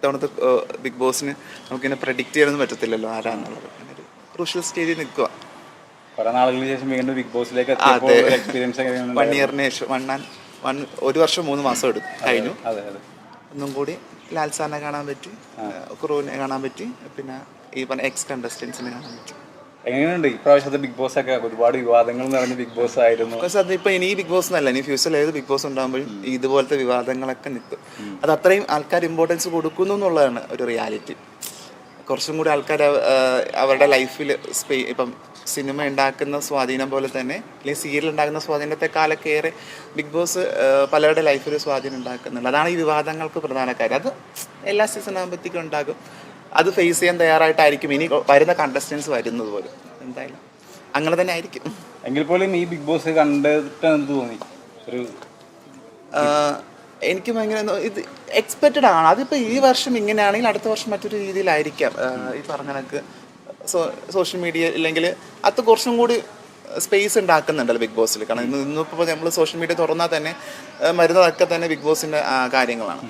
ഇത്തവണത്തെ ബിഗ് ബോസിന് നമുക്കിങ്ങനെ പ്രഡിക്റ്റ് ചെയ്യാനൊന്നും പറ്റത്തില്ലല്ലോ ആരാന്നുള്ളത്. അങ്ങനെ ഒരു ക്രൂഷ്യൽ സ്റ്റേജിൽ നിൽക്കുക കുറെ നാളുകൾക്ക് ശേഷം വീണ്ടും ബിഗ് ബോസിലേക്ക് അതെ. എക്സ്പീരിയൻസ് വൺ ഇയറിന് ശേഷം വൺ ആൻഡ് വൺ ഒരു വർഷം മൂന്ന് മാസം എടുത്തു കഴിഞ്ഞു. അതെ അതെ. ഒന്നും കൂടി ലാൽസാറിനെ കാണാൻ പറ്റി ക്രൂവിനെ കാണാൻ പറ്റി പിന്നെ ഈ പറഞ്ഞ എക്സ് കണ്ടസ്റ്റൻസിനെ കാണാൻ പറ്റി. എങ്ങനെയുണ്ട്? ഇപ്രാവശ്യത്തെ ബിഗ് ബോസ് ഒക്കെ ഒരുപാട് വിവാദങ്ങൾ നിറഞ്ഞ ബിഗ് ബോസ് ആയിരുന്നു. അത് ഇപ്പൊ ഇനി ബിഗ് ബോസ് അല്ല ഇനി ഫ്യൂച്ചറിൽ ഏത് ബിഗ് ബോസ് ഉണ്ടാകുമ്പോഴും ഇതുപോലത്തെ വിവാദങ്ങളൊക്കെ നിൽക്കും. അത് അത്രയും ആൾക്കാർ ഇമ്പോർട്ടൻസ് കൊടുക്കുന്നു എന്നുള്ളതാണ് ഒരു റിയാലിറ്റി കുറച്ചും കൂടി ആൾക്കാർ അവരുടെ ലൈഫിൽ സ്പേ ഇപ്പം സിനിമ ഉണ്ടാക്കുന്ന സ്വാധീനം പോലെ തന്നെ അല്ലെങ്കിൽ സീരിയൽ ഉണ്ടാക്കുന്ന സ്വാധീനത്തെക്കാളൊക്കെ ഏറെ ബിഗ് ബോസ് പലരുടെ ലൈഫിൽ സ്വാധീനം ഉണ്ടാക്കുന്നുണ്ട്. അതാണ് ഈ വിവാദങ്ങൾക്ക് പ്രധാന കാര്യം. അത് എല്ലാ സീസൺ ആകുമ്പോഴത്തേക്കും ഉണ്ടാകും. അത് ഫേസ് ചെയ്യാൻ തയ്യാറായിട്ടായിരിക്കും. ഇനി വരുന്ന കണ്ടസ്റ്റൻസ് വരുന്നത് പോലും. എന്തായാലും അങ്ങനെ തന്നെ ആയിരിക്കും. എങ്കിൽ പോലും ഈ ബിഗ് ബോസ് കണ്ടിട്ട് തോന്നി? ഒരു എനിക്ക് ഭയങ്കര ഇത് എക്സ്പെക്റ്റഡ് ആണ്. അതിപ്പോൾ ഈ വർഷം ഇങ്ങനെയാണെങ്കിൽ അടുത്ത വർഷം മറ്റൊരു രീതിയിലായിരിക്കാം. ഈ പറഞ്ഞ കണക്ക്. സോഷ്യൽ മീഡിയ ഇല്ലെങ്കിൽ അത് കുറച്ചും കൂടി സ്പേസ് ഉണ്ടാക്കുന്നുണ്ടല്ലോ ബിഗ് ബോസിൽ കാരണം ഇന്ന് ഇന്നിപ്പോൾ നമ്മൾ സോഷ്യൽ മീഡിയ തുറന്നാൽ തന്നെ മരുന്നതൊക്കെ വരുന്നതൊക്കെ തന്നെ ബിഗ് ബോസിന്റെ കാര്യങ്ങളാണ്.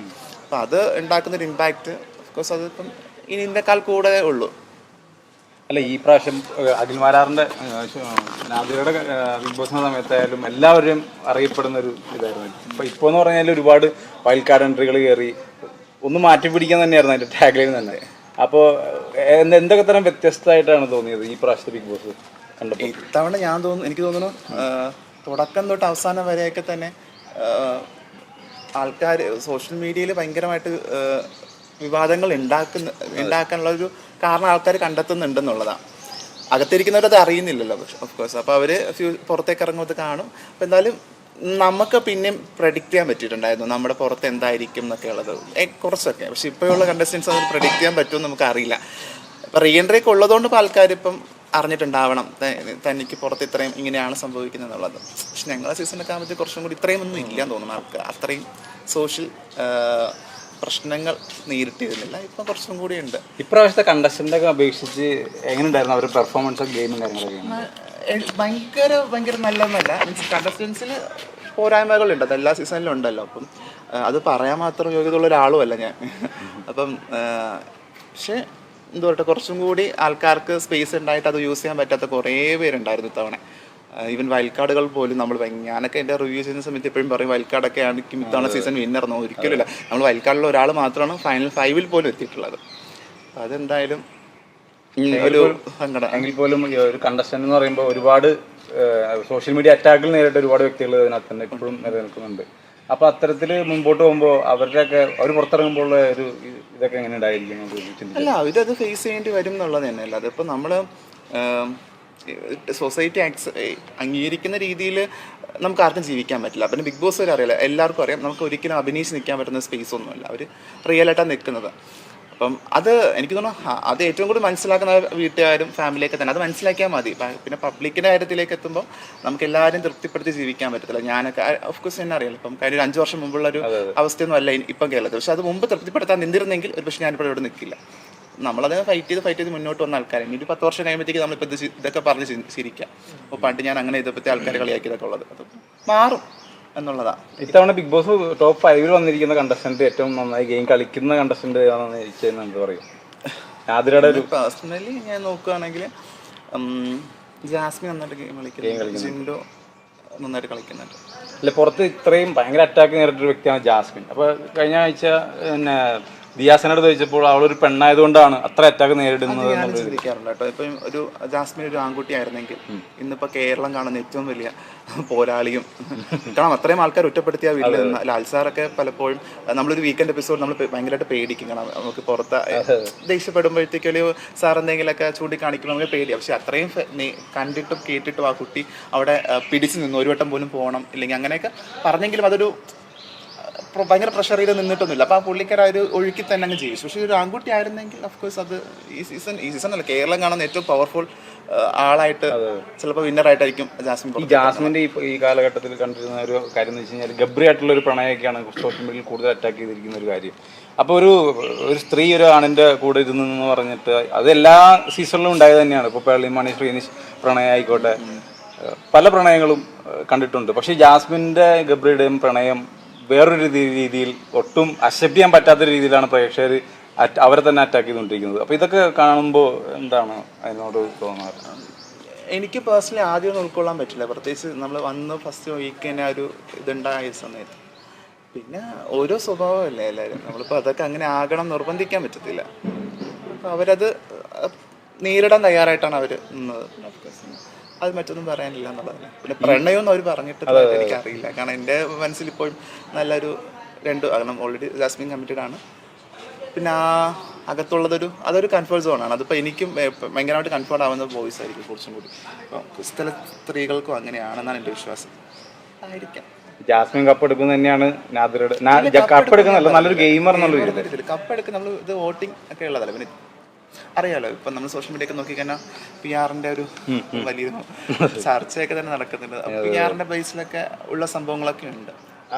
അപ്പോൾ അത് ഉണ്ടാക്കുന്നൊരു ഇമ്പാക്റ്റ് കോഴ്സ് അതിപ്പം ഇനി ഇതിനേക്കാൾ കൂടെ ഉള്ളൂ. അല്ല ഈ പ്രാവശ്യം അഖിൽ മാരാറിന്റെ ഏഹ്, ബിഗ് ബോസിന്റെ സമയത്തായാലും എല്ലാവരും അറിയപ്പെടുന്ന ഒരു ഇതായിരുന്നു. ഇപ്പൊ ഇപ്പൊ എന്ന് പറഞ്ഞാൽ ഒരുപാട് വൈൽഡ് കാർഡ് എൻട്രികൾ കയറി ഒന്ന് മാറ്റി പിടിക്കാൻ തന്നെയായിരുന്നു അതിന്റെ ടാഗ്ലൈൻ തന്നെ. അപ്പോൾ എന്തൊക്കെ തരം വ്യത്യസ്തമായിട്ടാണ് തോന്നിയത് ഈ പ്രാവശ്യത്തെ ബിഗ് ബോസ് കണ്ടപ്പോൾ ഇത്തവണ ഞാൻ തോന്നുന്നു എനിക്ക് തോന്നുന്നു തുടക്കം തൊട്ട് അവസാനം വരെയൊക്കെ തന്നെ ആൾക്കാർ സോഷ്യൽ മീഡിയയിൽ ഭയങ്കരമായിട്ട് വിവാദങ്ങൾ ഉണ്ടാക്കുന്ന ഉണ്ടാക്കാനുള്ള ഒരു കാരണം ആൾക്കാർ കണ്ടെത്തുന്നുണ്ടെന്നുള്ളതാണ്. അകത്തിരിക്കുന്നവരത് അറിയുന്നില്ലല്ലോ ഓഫ് കോഴ്സ് അപ്പോൾ അവർ ഫ്യൂ പുറത്തേക്ക് ഇറങ്ങുമ്പോൾ കാണും. അപ്പോൾ എന്തായാലും നമുക്ക് പിന്നെയും പ്രഡിക്റ്റ് ചെയ്യാൻ പറ്റിയിട്ടുണ്ടായിരുന്നു. നമ്മുടെ പുറത്ത് എന്തായിരിക്കും എന്നൊക്കെ ഉള്ളത്. കുറച്ചൊക്കെ. പക്ഷെ ഇപ്പോഴുള്ള കണ്ടസ്റ്റൻസ് അത് പ്രഡിക്റ്റ് ചെയ്യാൻ പറ്റുമെന്ന് നമുക്ക് അറിയില്ല ഇപ്പം റീ എൻട്രി ഉള്ളതുകൊണ്ട് ഇപ്പോൾ ആൾക്കാരിപ്പം അറിഞ്ഞിട്ടുണ്ടാവണം. തനിക്ക് പുറത്ത് ഇത്രയും ഇങ്ങനെയാണ് സംഭവിക്കുന്നത് എന്നുള്ളത് പക്ഷെ ഞങ്ങളെ സീസണൊക്കെ ആകുമ്പോഴത്തേക്ക് കുറച്ചും കൂടി ഇത്രയും ഒന്നും ഇല്ലാന്ന് തോന്നുന്നു ആൾക്ക്. അത്രയും സോഷ്യൽ പ്രശ്നങ്ങൾ നേരിട്ടിരുന്നില്ല. ഇപ്പം കുറച്ചും കൂടി ഉണ്ട്. ഇപ്രാവശ്യത്തെ കണ്ടസ്റ്റന്റ് ഒക്കെ അപേക്ഷിച്ച് എങ്ങനെയുണ്ടായിരുന്നു അവരുടെ പെർഫോമൻസ് ഗെയിമും കാര്യങ്ങളൊക്കെ? ഭയങ്കര ഭയങ്കര നല്ലതെന്നല്ല മീൻസ് കണ്ടസ്റ്റൻസിൽ പോരായ്മകളുണ്ട്. അത് എല്ലാ സീസണിലും ഉണ്ടല്ലോ. അപ്പം അത് പറയാൻ മാത്രം യോഗ്യതയുള്ള ഒരാളുമല്ല ഞാൻ. അപ്പം പക്ഷേ എന്താ കുറച്ചും കൂടി ആൾക്കാർക്ക് സ്പേസ് ഉണ്ടായിട്ട് അത് യൂസ് ചെയ്യാൻ പറ്റാത്ത കുറേ പേരുണ്ടായിരുന്നു ഇത്തവണ. ഈവൻ വയൽക്കാടുകൾ പോലും നമ്മൾ ഞാനൊക്കെ എന്റെ റിവ്യൂ ചെയ്യുന്ന സമയത്ത് എപ്പോഴും പറയും വയൽക്കാടൊക്കെ ആണ് ഇത്തവണ സീസൺ വിന്നർ വിന്നർന്നോ ഒരിക്കലുമില്ല നമ്മൾ വയൽക്കാടിലെ ഒരാൾ മാത്രമാണ് ഫൈനൽ ഫൈവിൽ പോലും എത്തിയിട്ടുള്ളത്. അപ്പം അതെന്തായാലും ഒരു സങ്കടം. എങ്കിൽ പോലും ഒരു കണ്ടസ്റ്റന്റ് എന്ന് പറയുമ്പോൾ ഒരുപാട് സോഷ്യൽ മീഡിയ അറ്റാക്കിൽ നേരിട്ട് ഒരുപാട് വ്യക്തികൾ അതിനകത്ത് തന്നെ ഇപ്പോഴും നിലനിൽക്കുന്നുണ്ട്. അപ്പൊ അത്തരത്തിൽ മുമ്പോട്ട് പോകുമ്പോൾ അവരുടെയൊക്കെ അവർ പുറത്തിറങ്ങുമ്പോൾ ഉള്ള ഒരു ഇതൊക്കെ എങ്ങനെ ഉണ്ടായിരിക്കും എന്ന് അല്ല അവരത് ഫേസ് ചെയ്യേണ്ടി വരും എന്നുള്ളത് തന്നെയല്ല. അതിപ്പോൾ നമ്മൾ സൊസൈറ്റി ആക്സ് അംഗീകരിക്കുന്ന രീതിയിൽ നമുക്ക് ആർക്കും ജീവിക്കാൻ പറ്റില്ല. പിന്നെ ബിഗ് ബോസ് വരെ അറിയില്ല. എല്ലാവർക്കും അറിയാം. നമുക്ക് ഒരിക്കലും അഭിനയിച്ച് നിൽക്കാൻ പറ്റുന്ന സ്പേസ് ഒന്നുമില്ല. അവർ റിയൽ ആയിട്ടാണ് നിൽക്കുന്നത്. അപ്പം അത് എനിക്ക് തോന്നുന്നു അത് ഏറ്റവും കൂടുതൽ മനസ്സിലാക്കുന്ന വീട്ടുകാരും ഫാമിലിയൊക്കെ തന്നെ. അത് മനസ്സിലാക്കിയാൽ മതി. പിന്നെ പബ്ലിക്കിന്റെ കാര്യത്തിലേക്ക് എത്തുമ്പോൾ നമുക്ക് എല്ലാവരും തൃപ്തിപ്പെടുത്തി ജീവിക്കാൻ പറ്റത്തില്ല. ഞാനൊക്കെ ഓഫ് കോഴ്സ് തന്നെ അറിയാം ഇപ്പം കഴിഞ്ഞ ഒരു അഞ്ച് വർഷം മുമ്പുള്ള ഒരു അവസ്ഥയൊന്നും അല്ല ഇപ്പം കേരളത്തിൽ. പക്ഷെ അത് മുമ്പ് തൃപ്തിപ്പെടുത്താൻ നിന്നിരുന്നെങ്കിൽ ഒരു പക്ഷേ ഞാനിപ്പോൾ ഇവിടെ നിൽക്കില്ല നമ്മളത് ഫൈറ്റ് ചെയ്ത് ഫൈറ്റ് ചെയ്ത് മുന്നോട്ട് വന്ന ആൾക്കാരെ. ഇനി ഒരു പത്ത് വർഷം കഴിയുമ്പോഴത്തേക്ക് നമ്മളിപ്പോൾ ഇത് ഇതൊക്കെ പറഞ്ഞ് ചിരിക്കാം അപ്പോൾ പണ്ട് ഞാൻ അങ്ങനെ ഇതപ്പറ്റി ആൾക്കാരെ കളിയാക്കിയതൊക്കെ ഉള്ളത്. അത് മാറും എന്നുള്ളതാണ് ഇത്തവണ ബിഗ് ബോസ് ടോപ്പ് ഫൈവിൽ വന്നിരിക്കുന്ന കണ്ടസ്റ്റന്റ് ഏറ്റവും നന്നായി ഗെയിം കളിക്കുന്ന കണ്ടസ്റ്റന്റ് എന്ത് പറയും? ആതിരയുടെ ഒരു പേഴ്സണലി ഞാൻ നോക്കുകയാണെങ്കിൽ ജാസ്മിൻ നന്നായിട്ട് ഗെയിം കളിക്കുന്നു ജിൻഡോ നന്നായിട്ട് കളിക്കുന്നുണ്ട്. അല്ല പുറത്ത് ഇത്രയും ഭയങ്കര അറ്റാക്ക് നേരിട്ടൊരു വ്യക്തിയാണ് ജാസ്മിൻ. അപ്പോൾ കഴിഞ്ഞ ആഴ്ച പിന്നെ ദിയാസനോട് ചോദിച്ചപ്പോൾ അവളൊരു പെണ്ണായതുകൊണ്ടാണ് അത്ര അറ്റാക്ക് നേരിടുന്നത് ഞാൻ എന്നുള്ളത് ചിന്തിക്കാറുണ്ട് കേട്ടോ. ഇപ്പം ഒരു ജാസ്മിൻ ഒരു ആൺകുട്ടി ആയിരുന്നെങ്കിൽ ഇന്നിപ്പോ കേരളം കാണുന്ന ഏറ്റവും വലിയ പോരാളിയും. കാരണം അത്രയും ആൾക്കാർ ഒറ്റപ്പെടുത്തിയ വീട്ടിൽ നിന്ന് ലാൽ സാറൊക്കെ പലപ്പോഴും നമ്മളൊരു വീക്കെൻഡ് എപ്പിസോഡ് നമ്മൾ ഭയങ്കരമായിട്ട് പേടിക്കും. കാരണം നമുക്ക് പുറത്ത് ദേഷ്യപ്പെടുമ്പോഴത്തേക്കും ഒരു സാർ എന്തെങ്കിലുമൊക്കെ ചൂണ്ടിക്കാണിക്കണം നമുക്ക് പേടിയാ. പക്ഷെ അത്രയും കണ്ടിട്ടും കേട്ടിട്ടും ആ കുട്ടി അവിടെ പിടിച്ചു നിന്ന്. ഒരു വട്ടം പോലും പോകണം ഇല്ലെങ്കിൽ അങ്ങനെയൊക്കെ പറഞ്ഞെങ്കിലും അതൊരു ഭയങ്കര പ്രഷർ ചെയ്ത് നിന്നിട്ടൊന്നുമില്ല. അപ്പോൾ ആ പുള്ളിക്കാർ ആ ഒരു ഒഴുക്കി തന്നെ അങ്ങ് ജീവിച്ചു. പക്ഷേ ഒരു ആൺകുട്ടി ആയിരുന്നെങ്കിൽ ഓഫ് കോഴ്സ് അത് ഈ സീസൺ ഈ സീസൺ അല്ല കേരളം കാണുന്ന ഏറ്റവും പവർഫുൾ ആളായിട്ട് ചിലപ്പോൾ വിന്നർ ആയിട്ടായിരിക്കും ജാസ്മിൻ ജാസ്മിന്റെ ഈ കാലഘട്ടത്തിൽ കണ്ടിരുന്ന ഒരു കാര്യം എന്ന് വെച്ച് കഴിഞ്ഞാൽ ഗബ്രി ആയിട്ടുള്ള ഒരു പ്രണയമൊക്കെയാണ് സോഷ്യൽ മീഡിയയിൽ കൂടുതൽ അറ്റാക്ക് ചെയ്തിരിക്കുന്ന ഒരു കാര്യം. അപ്പോൾ ഒരു ഒരു സ്ത്രീ ഒരു ആണിന്റെ കൂടെ ഇരുന്നു എന്ന് പറഞ്ഞിട്ട് അത് എല്ലാ സീസണിലും ഉണ്ടായത് തന്നെയാണ്. ഇപ്പോൾ പേളിമണി ശ്രീനിഷ് പ്രണയം ആയിക്കോട്ടെ പല പ്രണയങ്ങളും കണ്ടിട്ടുണ്ട്. പക്ഷേ ജാസ്മിന്റെ ഗബ്രിയുടെയും പ്രണയം വേറൊരു രീതിയിൽ ഒട്ടും അക്സെപ്റ്റ് ചെയ്യാൻ പറ്റാത്ത രീതിയിലാണ് പ്രേക്ഷകർ അവരെ തന്നെ അറ്റാക്ക് ചെയ്തുകൊണ്ടിരിക്കുന്നത്. അപ്പോൾ ഇതൊക്കെ കാണുമ്പോൾ എന്താണ് അതിനോട് തോന്നാറ്? എനിക്ക് പേഴ്സണലി ആദ്യം ഒന്നും ഉൾക്കൊള്ളാൻ പറ്റില്ല. പ്രത്യേകിച്ച് നമ്മൾ വന്ന് ഫസ്റ്റ് വീക്ക് തന്നെ ഒരു ഇതുണ്ടായ സമയത്ത്. പിന്നെ ഓരോ സ്വഭാവമല്ലേ എല്ലാവരും നമ്മളിപ്പോൾ അതൊക്കെ അങ്ങനെ ആകണം നിർബന്ധിക്കാൻ പറ്റത്തില്ല. അപ്പോൾ അവരത് നേരിടാൻ തയ്യാറായിട്ടാണ് അവർ നിന്നത്. അത് മറ്റൊന്നും പറയാനില്ല എന്നുള്ളതല്ല പിന്നെ പ്രണയം അവർ പറഞ്ഞിട്ട് എനിക്കറിയില്ല. കാരണം എന്റെ മനസ്സിൽ ഇപ്പോഴും നല്ലൊരു രണ്ട് കാരണം ഓൾറെഡി ജാസ്മിൻ കമ്മിറ്റഡ് ആണ്. പിന്നെ ആ അകത്തുള്ളതൊരു അതൊരു കംഫർട്ട് സോണാണ് അതിപ്പോൾ എനിക്കും ഭയങ്കരമായിട്ട് കംഫർട്ട് ആവുന്ന വോയിസ് ആയിരിക്കും കുറച്ചും കൂടി. അപ്പം ക്രിസ്തല സ്ത്രീകൾക്കും അങ്ങനെയാണെന്നാണ് എന്റെ വിശ്വാസം. ആയിരിക്കാം. ജാസ്മിൻ കപ്പ് എടുക്കുന്നത് തന്നെയാണ് നാദിറയുടെ കപ്പ് എടുക്കുന്നല്ല നല്ലൊരു ഗെയിമർ എന്നുള്ള കപ്പ് എടുക്കുന്ന നമ്മൾ ഇത് വോട്ടിംഗ് ഒക്കെ ഉള്ളതല്ല? പിന്നെ അറിയാലോ ഇപ്പൊ നമ്മൾ സോഷ്യൽ മീഡിയ ഒക്കെ നോക്കിക്കഴിഞ്ഞാൽ പി ആറിന്റെ ഒരു വലിയ ചർച്ചയൊക്കെ തന്നെ നടക്കുന്നുണ്ട്. പി ആറിന്റെ ബേസിലൊക്കെ ഉള്ള സംഭവങ്ങളൊക്കെ ഉണ്ട്.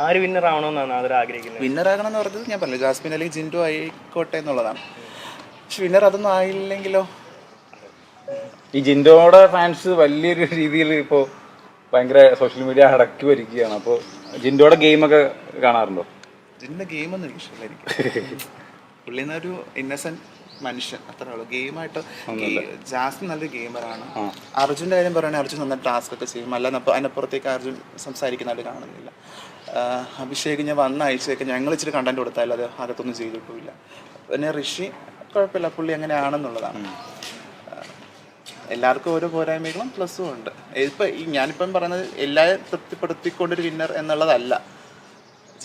ആര് വിന്നർ ആവണമെന്നാണ് അവർ ആഗ്രഹിക്കുന്നത്? വിന്നർ ആകണം എന്ന് പറഞ്ഞത് ഞാൻ പറഞ്ഞു ജാസ്മിൻ അല്ലെങ്കിൽ ജിൻഡു ആയിക്കോട്ടെ എന്നുള്ളതാണ്. പക്ഷെ വിന്നർ അതൊന്നും ആയില്ലെങ്കിലോ? ഈ ജിൻഡോയുടെ ഫാൻസ് വലിയൊരു രീതിയിൽ ഇപ്പോൾ ഭയങ്കര സോഷ്യൽ മീഡിയ അടക്കി വരികയാണ്. അപ്പോൾ ജിൻഡോയുടെ ഗെയിമൊക്കെ കാണാറുണ്ടോ? ജിൻഡുടെ ഗെയിമൊന്നും ഇഷ്ടമല്ല എനിക്ക്. പുള്ളിന്ന് ഒരു ഇന്നസെന്റ് മനുഷ്യൻ. അത്രേ ഉള്ളൂ. ഗെയിമായിട്ട് ജാസ്മിൻ നല്ലൊരു ഗെയിമറാണ്. അർജുന്റെ കാര്യം പറയുകയാണെങ്കിൽ അർജുൻ നന്നായി ടാസ്ക് ഒക്കെ ചെയ്യും. അല്ലാതെ അപ്പോൾ അതിനപ്പുറത്തേക്ക് അർജുൻ സംസാരിക്കുന്നതായിട്ട് കാണുന്നില്ല. അഭിഷേക് ഞാൻ വന്ന ആഴ്ചയൊക്കെ ഞങ്ങൾ ഇച്ചിരി കണ്ടന്റ് കൊടുത്താലും അത് അകത്തൊന്നും ചെയ്തിട്ടില്ല പിന്നെ ഋഷി കുഴപ്പമില്ല. പുള്ളി അങ്ങനെയാണെന്നുള്ളതാണ് എല്ലാവർക്കും ഓരോ പോരായ്മകളും പ്ലസ്സും ഉണ്ട്. ഇപ്പം ഈ ഞാനിപ്പം പറയുന്നത് എല്ലാവരും തൃപ്തിപ്പെടുത്തിക്കൊണ്ടൊരു വിന്നർ എന്നുള്ളതല്ല.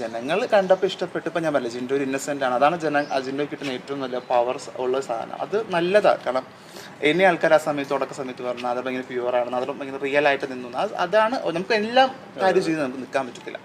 ജനങ്ങൾ കണ്ടപ്പോൾ ഇഷ്ടപ്പെട്ടു ഇപ്പം ഞാൻ പറഞ്ഞില്ല ജിൻഡോ ഒരു ഇന്നസെന്റ് ആണ്. അതാണ് ജന അജിന്റെ കിട്ടുന്ന ഏറ്റവും നല്ല പവർ ഉള്ള സാധനം. അത് നല്ലതാണ് കാരണം എന്നെ ആൾക്കാർ ആ സമയത്ത് തുടക്ക സമയത്ത് പറഞ്ഞാൽ അത് ഭയങ്കര പ്യുവർ ആണ് അത് ഭയങ്കര റിയൽ ആയിട്ട് നിന്നു. അതാണ് നമുക്ക് എല്ലാം കാര്യം ചെയ്ത് നമുക്ക് നിൽക്കാൻ പറ്റത്തില്ല.